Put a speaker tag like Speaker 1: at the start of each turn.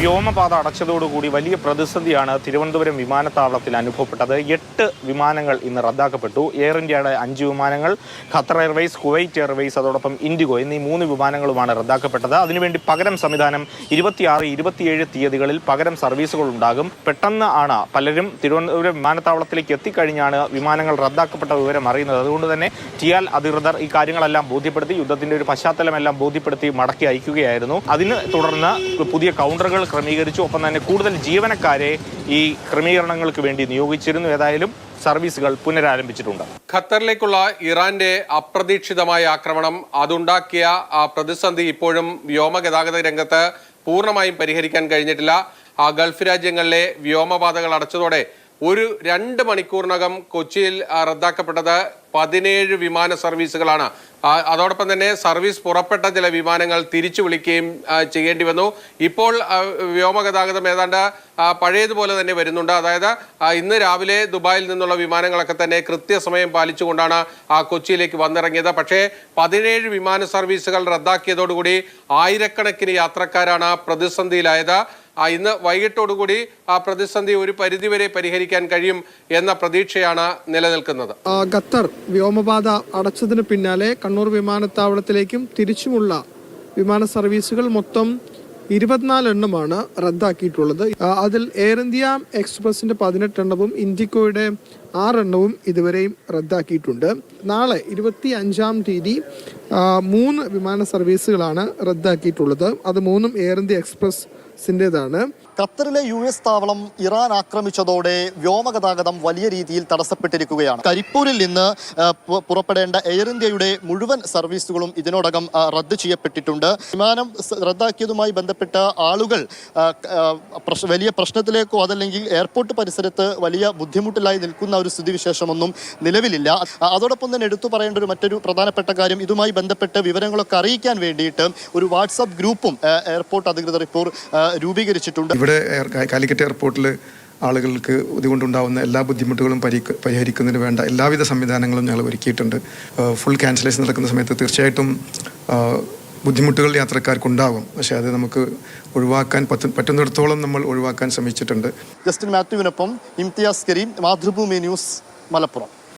Speaker 1: വ്യോമപാത അടച്ചതോടുകൂടി വലിയ പ്രതിസന്ധിയാണ് തിരുവനന്തപുരം വിമാനത്താവളത്തിൽ അനുഭവപ്പെട്ടത്. എട്ട് വിമാനങ്ങൾ ഇന്ന് റദ്ദാക്കപ്പെട്ടു. എയർ ഇന്ത്യയുടെ അഞ്ച് വിമാനങ്ങൾ ഖത്തർ എയർവേസ് കുവൈറ്റ് എയർവേസ് അതോടൊപ്പം ഇൻഡിഗോ എന്നീ മൂന്ന് വിമാനങ്ങളുമാണ് റദ്ദാക്കപ്പെട്ടത്. അതിനുവേണ്ടി പകരം സംവിധാനം ഇരുപത്തിയാറ് ഇരുപത്തിയേഴ് തീയതികളിൽ പകരം സർവീസുകൾ ഉണ്ടാകും. പെട്ടെന്ന് ആണ് പലരും തിരുവനന്തപുരം വിമാനത്താവളത്തിലേക്ക് എത്തിക്കഴിഞ്ഞാണ് വിമാനങ്ങൾ റദ്ദാക്കപ്പെട്ട വിവരം അറിയുന്നത്. അതുകൊണ്ട് തന്നെ ടിയാൽ അധികൃതർ ഈ കാര്യങ്ങളെല്ലാം ബോധ്യപ്പെടുത്തി യുദ്ധത്തിന്റെ ഒരു പശ്ചാത്തലമെല്ലാം ബോധ്യപ്പെടുത്തി മടക്കി അയക്കുകയായിരുന്നു. അതിന് തുടർന്ന് പുതിയ കൗണ്ടറുകൾ ക്രമീകരിച്ചു. ഒപ്പം തന്നെ കൂടുതൽ ജീവനക്കാരെ ഈ ക്രമീകരണങ്ങൾക്ക് വേണ്ടി നിയോഗിച്ചിരുന്നു. ഏതായാലും സർവീസുകൾ പുനരാരംഭിച്ചിട്ടുണ്ട്.
Speaker 2: ഖത്തറിലേക്കുള്ള ഇറാന്റെ അപ്രതീക്ഷിതമായ ആക്രമണം അതുണ്ടാക്കിയ ആ പ്രതിസന്ധി ഇപ്പോഴും വ്യോമഗതാഗത രംഗത്ത് പൂർണമായും പരിഹരിക്കാൻ കഴിഞ്ഞിട്ടില്ല. ആ ഗൾഫ് രാജ്യങ്ങളിലെ വ്യോമപാതകൾ അടച്ചതോടെ ഒരു രണ്ട് മണിക്കൂറിനകം കൊച്ചിയിൽ റദ്ദാക്കപ്പെട്ടത് പതിനേഴ് വിമാന സർവീസുകളാണ്. അതോടൊപ്പം തന്നെ സർവീസ് പുറപ്പെട്ട ചില വിമാനങ്ങൾ തിരിച്ചു വിളിക്കുകയും ചെയ്യേണ്ടി വന്നു. ഇപ്പോൾ വ്യോമഗതാഗതം ഏതാണ്ട് പഴയതുപോലെ തന്നെ വരുന്നുണ്ട്. അതായത് ഇന്ന് രാവിലെ ദുബായിൽ നിന്നുള്ള വിമാനങ്ങളൊക്കെ തന്നെ കൃത്യസമയം പാലിച്ചുകൊണ്ടാണ് കൊച്ചിയിലേക്ക് വന്നിറങ്ങിയത്. പക്ഷേ പതിനേഴ് വിമാന സർവീസുകൾ റദ്ദാക്കിയതോടുകൂടി ആയിരക്കണക്കിന് യാത്രക്കാരാണ് പ്രതിസന്ധിയിലായത്. ഇന്ന് വൈകിട്ടോടുകൂടി ആ പ്രതിസന്ധി ഒരു പരിധിവരെ പരിഹരിക്കാൻ കഴിയും എന്ന പ്രതീക്ഷയാണ് നിലനിൽക്കുന്നത്.
Speaker 3: ഖത്തർ വ്യോമപാത അടച്ചതിന് പിന്നാലെ കണ്ണൂർ വിമാനത്താവളത്തിലേക്കും തിരിച്ചുമുള്ള വിമാന സർവീസുകൾ മൊത്തം ഇരുപത്തിനാല് എണ്ണമാണ് റദ്ദാക്കിയിട്ടുള്ളത്. അതിൽ എയർ ഇന്ത്യ എക്സ്പ്രസിന്റെ പതിനെട്ട് എണ്ണവും ഇൻഡിക്കോയുടെ ആറെണ്ണവും ഇതുവരെയും റദ്ദാക്കിയിട്ടുണ്ട്. നാളെ ഇരുപത്തി അഞ്ചാം തീയതി മൂന്ന് വിമാന സർവീസുകളാണ് റദ്ദാക്കിയിട്ടുള്ളത്. അത് മൂന്നും എയർ ഇന്ത്യ എക്സ്പ്രസിന്റെതാണ്
Speaker 4: ഖത്തറിലെ യു എസ് താവളം ഇറാൻ ആക്രമിച്ചതോടെ വ്യോമഗതാഗതം വലിയ രീതിയിൽ തടസ്സപ്പെട്ടിരിക്കുകയാണ്. കരിപ്പൂരിൽ നിന്ന് പുറപ്പെടേണ്ട എയർ ഇന്ത്യയുടെ മുഴുവൻ സർവീസുകളും ഇതിനോടകം റദ്ദ് ചെയ്യപ്പെട്ടിട്ടുണ്ട്. വിമാനം റദ്ദാക്കിയതുമായി ബന്ധപ്പെട്ട ആളുകൾ വലിയ പ്രശ്നത്തിലേക്കോ അതല്ലെങ്കിൽ എയർപോർട്ട് പരിസരത്ത് വലിയ ബുദ്ധിമുട്ടിലായി നിൽക്കുന്ന ഒരു സ്ഥിതിവിശേഷമൊന്നും നിലവിലില്ല. അതോടൊപ്പം തന്നെ എടുത്തു പറയേണ്ട ഒരു മറ്റൊരു പ്രധാനപ്പെട്ട കാര്യം ഇതുമായി ബന്ധപ്പെട്ട് വിവരങ്ങളൊക്കെ അറിയിക്കാൻ വേണ്ടിയിട്ട് ഒരു വാട്സപ്പ് ഗ്രൂപ്പും എയർപോർട്ട് അധികൃതർ ഇപ്പോൾ രൂപീകരിച്ചിട്ടുണ്ട്.
Speaker 5: ഇവിടെ കാലിക്കറ്റ് എയർപോർട്ടിൽ ആളുകൾക്ക് ഇതുകൊണ്ടുണ്ടാവുന്ന എല്ലാ ബുദ്ധിമുട്ടുകളും പരിക്ക് പരിഹരിക്കുന്നതിന് വേണ്ട എല്ലാവിധ സംവിധാനങ്ങളും ഞങ്ങൾ ഒരുക്കിയിട്ടുണ്ട്. ഫുൾ ക്യാൻസലേഷൻ നടക്കുന്ന സമയത്ത് തീർച്ചയായിട്ടും ബുദ്ധിമുട്ടുകൾ യാത്രക്കാർക്കുണ്ടാകും പക്ഷേ അത് നമുക്ക് ഒഴിവാക്കാൻ പറ്റുന്നിടത്തോളം നമ്മൾ ഒഴിവാക്കാൻ ശ്രമിച്ചിട്ടുണ്ട്.
Speaker 4: ജസ്റ്റിൻ മാത്യുവിനൊപ്പം ഇംതിയാസ് കരീം മാതൃഭൂമി ന്യൂസ് മലപ്പുറം.